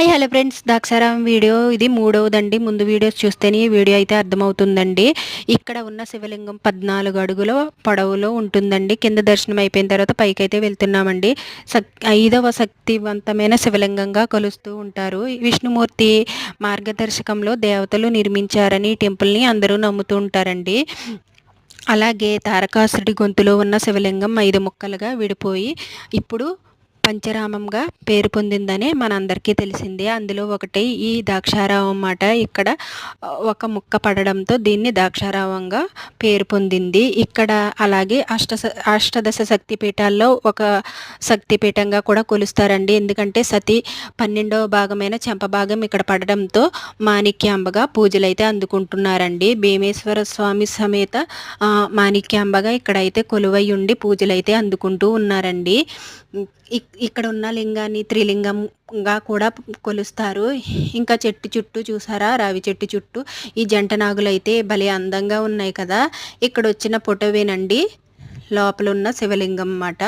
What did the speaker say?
Hi hello friends Daksharam video ఇది మూడవదండి. ముందు వీడియోస్ చూస్తేనే ఈ వీడియో అయితే అర్థమవుతుందండి. ఇక్కడ ఉన్న శివలింగం పద్నాలుగు అడుగుల పొడవులో ఉంటుందండి. కింద దర్శనం అయిపోయిన తర్వాత పైకి అయితే వెళ్తున్నామండి. సక్ ఐదవ శక్తివంతమైన శివలింగంగా కొలుస్తూ ఉంటారు. విష్ణుమూర్తి మార్గదర్శకంలో దేవతలు నిర్మించారని ఈ టెంపుల్ని అందరూ నమ్ముతూ ఉంటారండి. అలాగే తారకాసుడి గొంతులో ఉన్న శివలింగం ఐదు ముక్కలుగా విడిపోయి ఇప్పుడు పంచరామంగా పేరు పొందిందని మనందరికీ తెలిసిందే. అందులో ఒకటి ఈ దాక్షారావం అన్నమాట ఇక్కడ ఒక ముక్క పడడంతో దీన్ని దాక్షారావంగా పేరు పొందింది. ఇక్కడ అలాగే అష్ట అష్టదశ శక్తి పీఠాల్లో ఒక శక్తిపీఠంగా కూడా కొలుస్తారండి. ఎందుకంటే సతి పన్నెండవ భాగమైన చెంపభాగం ఇక్కడ పడడంతో మాణిక్యాంబగా పూజలైతే అందుకుంటున్నారండి. భీమేశ్వర స్వామి సమేత మాణిక్యాంబగా ఇక్కడైతే కొలువై ఉండి పూజలైతే అందుకుంటూ ఉన్నారండి. ఇక్కడ ఉన్న లింగాన్ని త్రిలింగంగా కూడా కొలుస్తారు. ఇంకా చెట్టు చుట్టూ చూసారా? రావి చెట్టు చుట్టూ. ఈ జంట నాగులు అయితే భలే అందంగా ఉన్నాయి కదా. ఇక్కడ వచ్చిన ఫోటోవేనండి లోపల ఉన్న శివలింగం అన్నమాట.